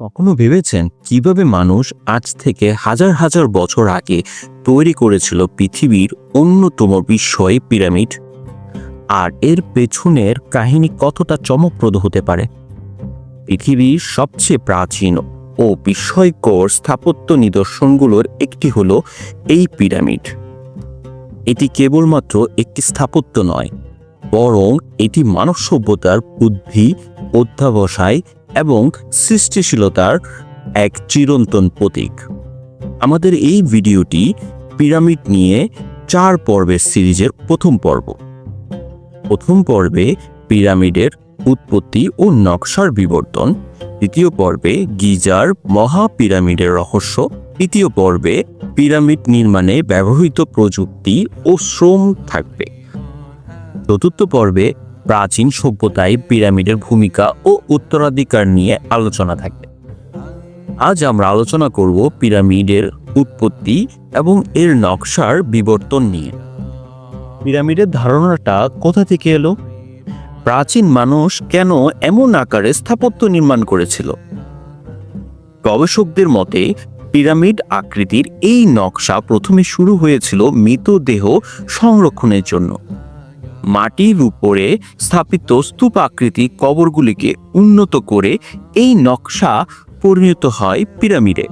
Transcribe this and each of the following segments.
কখনো ভেবেছেন কীভাবে মানুষ আজ থেকে হাজার হাজার বছর আগে তৈরি করেছিল পৃথিবীর অন্যতম বিস্ময় পিরামিড? আর এর পেছনের কাহিনী কতটা চমকপ্রদ হতে পারে? পৃথিবীর সবচেয়ে প্রাচীন ও বিস্ময়কর স্থাপত্য নিদর্শনগুলোর একটি হলো এই পিরামিড। এটি কেবলমাত্র একটি স্থাপত্য নয়, বরং এটি মানব সভ্যতার বুদ্ধি অধ্যাবসায় এবং সৃষ্টিশীলতার এক চিরন্তন প্রতীক। আমাদের এই ভিডিওটি পিরামিড নিয়ে চার পর্বের সিরিজের প্রথম পর্ব। প্রথম পর্বে পিরামিডের উৎপত্তি ও নকশার বিবর্তন, দ্বিতীয় পর্বে গিজার মহা পিরামিডের রহস্য, তৃতীয় পর্বে পিরামিড নির্মাণে ব্যবহৃত প্রযুক্তি ও শ্রম থাকবে। চতুর্থ পর্বে প্রাচীন সভ্যতায় পিরামিডের ভূমিকা ও উত্তরাধিকার নিয়ে আলোচনা থাকবে। আজ আমরা আলোচনা করব পিরামিডের উৎপত্তি এবং এর নকশার বিবর্তন নিয়ে। পিরামিডের ধারণাটা কোথা থেকে এলো? প্রাচীন মানুষ কেন এমন আকারে স্থাপত্য নির্মাণ করেছিল? গবেষকদের মতে, পিরামিড আকৃতির এই নকশা প্রথমে শুরু হয়েছিল মৃতদেহ সংরক্ষণের জন্য। মাটির উপরে স্থাপিত স্তূপ আকৃতি কবরগুলিকে উন্নত করে এই নকশা পরিণত হয় পিরামিডে।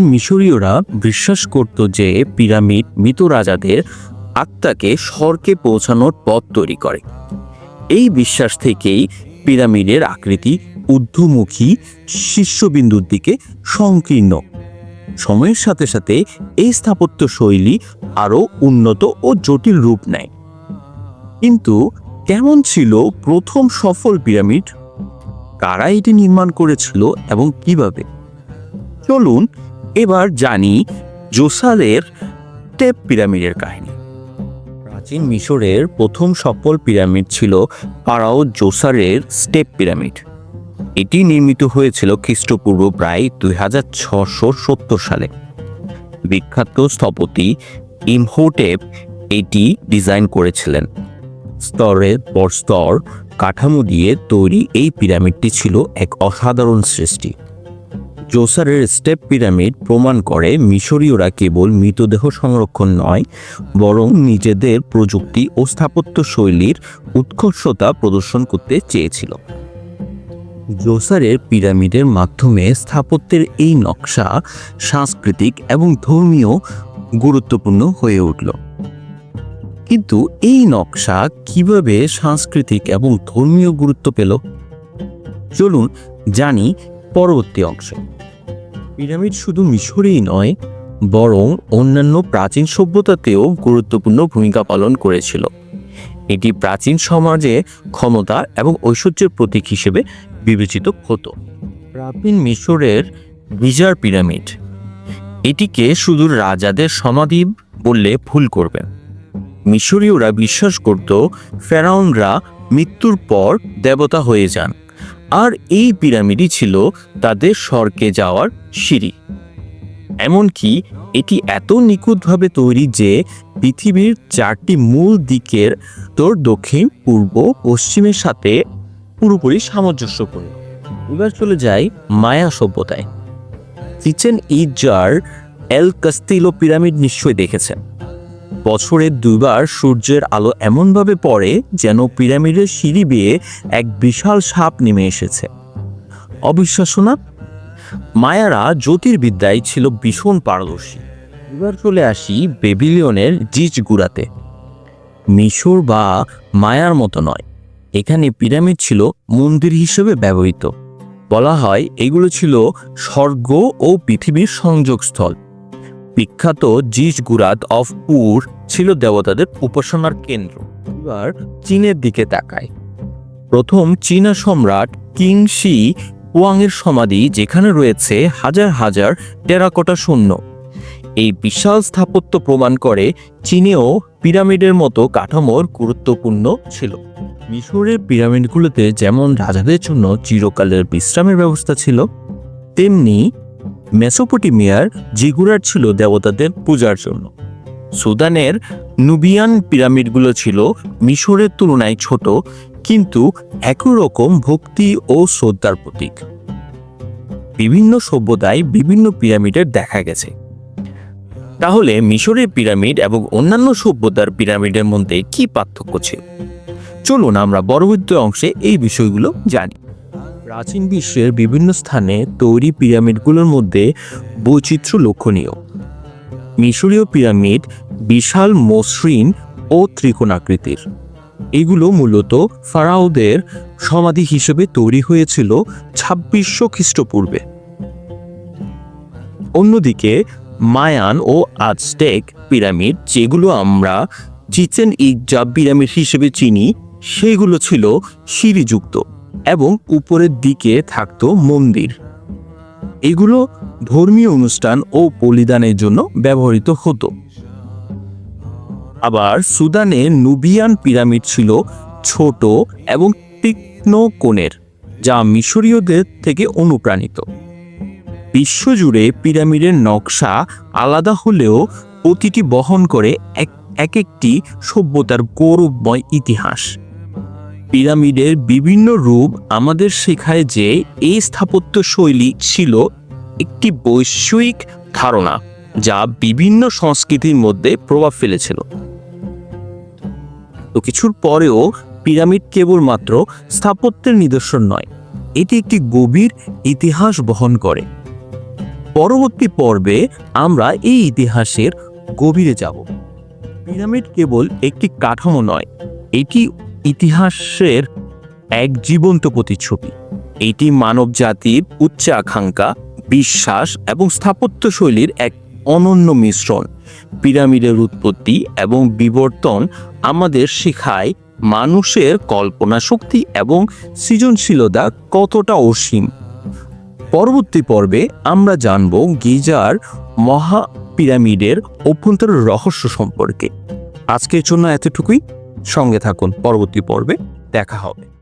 মিশরীয়রা বিশ্বাস করত যে পিরামিড মৃত রাজাদের আত্মাকে স্বর্গে পৌঁছানোর পথ তৈরি করে। এই বিশ্বাস থেকেই পিরামিডের আকৃতি ঊর্ধ্বমুখী শীর্ষবিন্দুর দিকে সংকীর্ণ। সময়ের সাথে সাথে এই স্থাপত্য শৈলী আরও উন্নত ও জটিল রূপ নেয়। কিন্তু কেমন ছিল প্রথম সফল পিরামিড? কারা এটি নির্মাণ করেছিল এবং কীভাবে? চলুন এবার জানি জোসালের টেপ পিরামিডের কাহিনী। প্রাচীন মিশরের প্রথম সফল পিরামিড ছিল পারাও জোসারের স্টেপ পিরামিড। এটি নির্মিত হয়েছিল খ্রিস্টপূর্ব প্রায় দুই হাজার ছশো সত্তর সালে। বিখ্যাত স্থপতি ইমহোটেপ এটি ডিজাইন করেছিলেন। স্তরের পর স্তর কাঠামো দিয়ে তৈরি এই পিরামিডটি ছিল এক অসাধারণ সৃষ্টি। জোসারের স্টেপ পিরামিড প্রমাণ করে মিশরীয়রা কেবল মৃতদেহ সংরক্ষণ নয়, বরং নিজেদের প্রযুক্তি ও স্থাপত্য শৈলীর উৎকর্ষতা প্রদর্শন করতে চেয়েছিল। জোসারের পিরামিডের মাধ্যমে স্থাপত্যের এই নকশা সাংস্কৃতিক এবং ধর্মীয় গুরুত্বপূর্ণ হয়ে উঠল। কিন্তু এই নকশা কীভাবে সাংস্কৃতিক এবং ধর্মীয় গুরুত্ব পেল? চলুন জানি পরবর্তী অংশে। পিরামিড শুধু মিশরেই নয়, বরং অন্যান্য প্রাচীন সভ্যতাতেও গুরুত্বপূর্ণ ভূমিকা পালন করেছিল। এটি প্রাচীন সমাজে ক্ষমতা এবং ঐশ্বর্যের প্রতীক হিসেবে বিবেচিত হতো। প্রাচীন মিশরের গিজার পিরামিড, এটিকে শুধু রাজাদের সমাধি বললে ভুল করবেন মিশরীয়রা বিশ্বাস করত ফেরাউনরা মৃত্যুর পর দেবতা হয়ে যান, আর এই পিরামিডই ছিল তাদের স্বর্গে যাওয়ার সিঁড়ি। এমনকি এটি এত নিখুঁতভাবে তৈরি যে পৃথিবীর চারটি মূল দিকের তোর দক্ষিণ, পূর্ব, পশ্চিমের সাথে পুরোপুরি সামঞ্জস্যপূর্ণ এবার চলে যাই মায়া সভ্যতায়। কিচেন ইজার এল কাস্তিলো পিরামিড নিশ্চয়ই দেখেছেন। বছরে দুবার সূর্যের আলো এমনভাবে পড়ে যেন পিরামিডের সিঁড়ি বেয়ে এক বিশাল সাপ নেমে এসেছে। অবিশ্বাস্য না? মায়ারা জ্যোতির্বিদ্যায় ছিল ভীষণ পারদর্শী। এবার চলে আসি বেবিলিয়নের জিজ গুড়াতে মিশর বা মায়ার মতো নয়। এখানে পিরামিড ছিল মন্দির হিসেবে ব্যবহৃত। বলা হয় এগুলো ছিল স্বর্গ ও পৃথিবীর সংযোগস্থল। বিখ্যাত জিজ গুরাত অফ পুর ছিল দেবতাদের উপাসনার কেন্দ্র। এবার চীনের দিকে তাকায় প্রথম চীনা সম্রাট কিং শি ওয়াংয়ের সমাধি যেখানে রয়েছে হাজার হাজার টেরাকোটা শূন্য এই বিশাল স্থাপত্য প্রমাণ করে চীনেও পিরামিডের মতো কাঠামোর গুরুত্বপূর্ণ ছিল। মিশরের পিরামিডগুলোতে যেমন রাজাদের জন্য চিরকালের বিশ্রামের ব্যবস্থা ছিল, তেমনি মেসোপটেমিয়ার জিগুরার ছিল দেবতাদের পূজার জন্য। সুদানের নুবিয়ান পিরামিডগুলো ছিল মিশরের তুলনায় ছোট, কিন্তু একই রকম ভক্তি ও শ্রদ্ধার প্রতীক। বিভিন্ন সভ্যতায় বিভিন্ন পিরামিডের দেখা গেছে। তাহলে মিশরের পিরামিড এবং অন্যান্য সভ্যতার পিরামিডের মধ্যে কি পার্থক্য ছিল? চলুন আমরা পরবর্তী অংশে এই বিষয়গুলো জানি। প্রাচীন বিশ্বের বিভিন্ন স্থানে তৈরি পিরামিডগুলোর মধ্যে বৈচিত্র্য লক্ষণীয়। মিশরীয় পিরামিড বিশাল মসৃণ ও ত্রিকোণাকৃতির এগুলো মূলত ফারাওদের সমাধি হিসেবে তৈরি হয়েছিল ছাব্বিশশো খ্রিস্টপূর্বে। অন্যদিকে মায়ান ও আজটেক পিরামিড, যেগুলো আমরা চিচেন ইগজা পিরামিড হিসেবে চিনি সেগুলো ছিল সিঁড়িযুক্ত এবং উপরের দিকে থাকতো মন্দির। এগুলো ধর্মীয় অনুষ্ঠান ও বলিদানের জন্য ব্যবহৃত হতো। আবার সুদানে নুবিয়ান পিরামিড ছিল ছোট এবং তীক্ষ্ণ কোণের, যা মিশরীয়দের থেকে অনুপ্রাণিত। বিশ্বজুড়ে পিরামিডের নকশা আলাদা হলেও প্রতিটি বহন করে এক একটি সভ্যতার গৌরবময় ইতিহাস। পিরামিডের বিভিন্ন রূপ আমাদের শেখায় যে এই স্থাপত্য শৈলী ছিল একটি বৈশ্বিক ধারণা যা বিভিন্ন সংস্কৃতির মধ্যে প্রভাব ফেলেছিল। তো কিছুর পরেও পিরামিড কেবলমাত্র স্থাপত্যের নিদর্শন নয়, এটি একটি গভীর ইতিহাস বহন করে। পরবর্তী পর্বে আমরা এই ইতিহাসের গভীরে যাব। পিরামিড কেবল একটি কাঠামো নয়, এটি ইতিহাসের এক জীবন্ত প্রতিচ্ছবি। এটি মানব জাতির উচ্চ আকাঙ্ক্ষা, বিশ্বাস এবং স্থাপত্য শৈলীর এক অনন্য মিশ্রণ। পিরামিডের উৎপত্তি এবং বিবর্তন আমাদের শেখায় মানুষের কল্পনা শক্তি এবং সৃজনশীলতা কতটা অসীম। পরবর্তী পর্বে আমরা জানব গিজার মহা পিরামিডের অভ্যন্তরের রহস্য সম্পর্কে। আজকের জন্য এতটুকুই। সঙ্গে থাকুন। পরবর্তী পর্বে দেখা হবে।